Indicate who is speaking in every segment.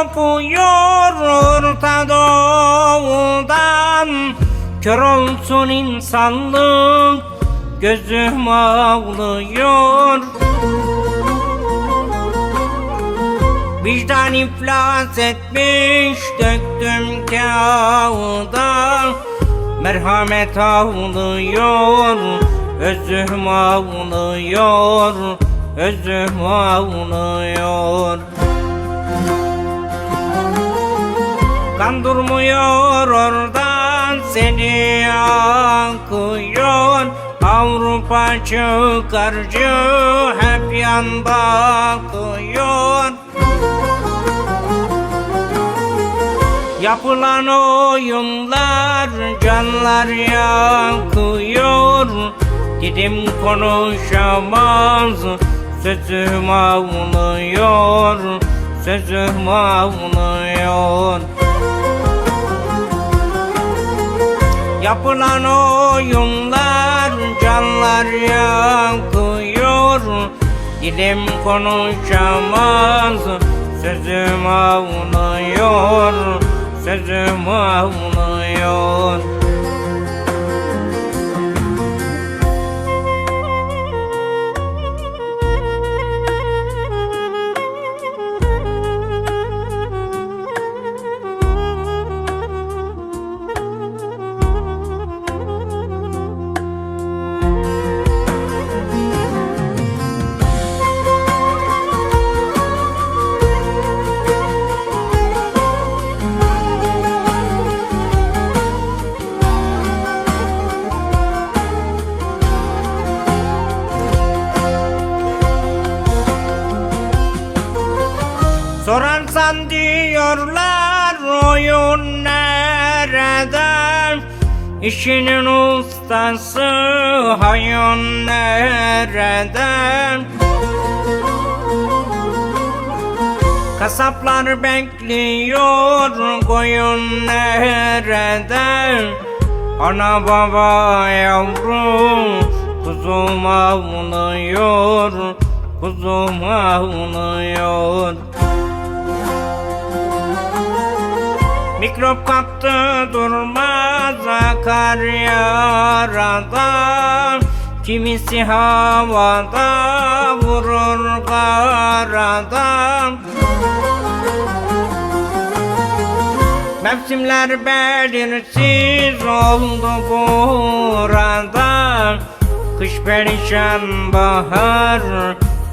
Speaker 1: Orta Doğu'dan. Kör olsun insanlık Gözüm ağlıyor. Vicdan iflas etmiş Döktüm kağıda. Merhamet ağlıyor Özüm ağlıyor Özüm ağlıyor. Kan durmuyor oradan seni akıyor Avrupa çıkarcı hep yan bakıyor Yapılan oyunlar canlar yakıyor Dilim konuşamaz Sözüm ağlıyor Sözüm ağlıyor Yapılan oyunlar canlar yakıyor. Dilim konuşamaz Sözüm ağlıyor. Sözüm ağlıyor Sorarsan diyorlar oyun nerede? İşinin ustası hayun nerede? Kasaplar bekliyor koyun nerede? Ana baba yavrum kuzum ağlıyor Kuzum ağlıyor Mikrop kaptı durmaz akar yarada. Kimisi havada vurur karada. Mevsimler belirsiz oldu burada. Kış perişan bahar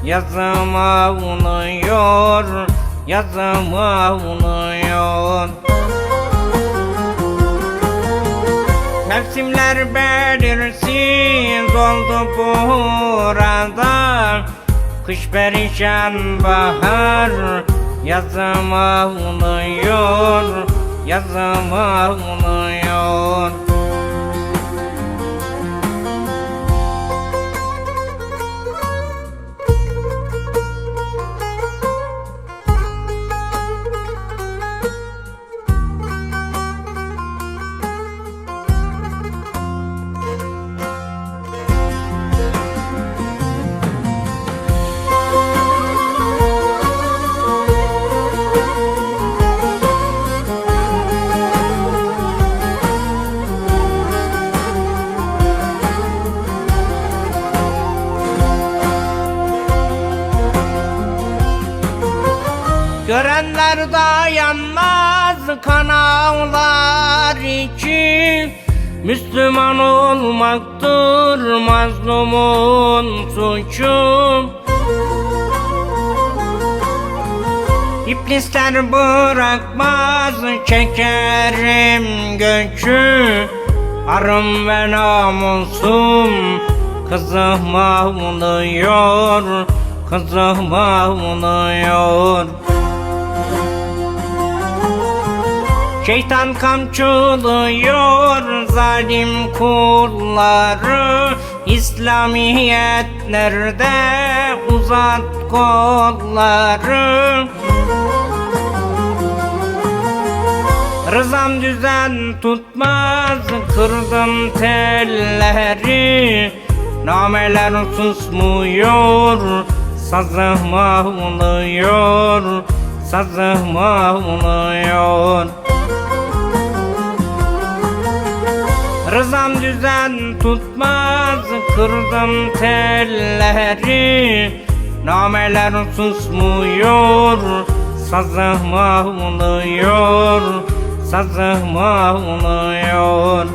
Speaker 1: Yazım ağlıyor Yazım ağlıyor Mevsimler belirsiz oldu burada. Kış perişan bahar Yazım ağlıyor Yazım ağlıyor Görenler dayanmaz kan ağlar için. Müslüman olmaktır mazlumun suçu. İblisler bırakmaz çekerim göçü. Arım ve namusum kızım ağlıyor Kızım ağlıyor Şeytan kamçılıyor zalim kulları. İslamiyet nerede uzat kolları. Rızam düzen tutmaz kırdım telleri. Nameler susmuyor sazım ağlıyor Sazım ağlıyor Rızam düzen tutmaz Kırdım telleri. Nameler susmuyor Sazım ağlıyor Sazım ağlıyor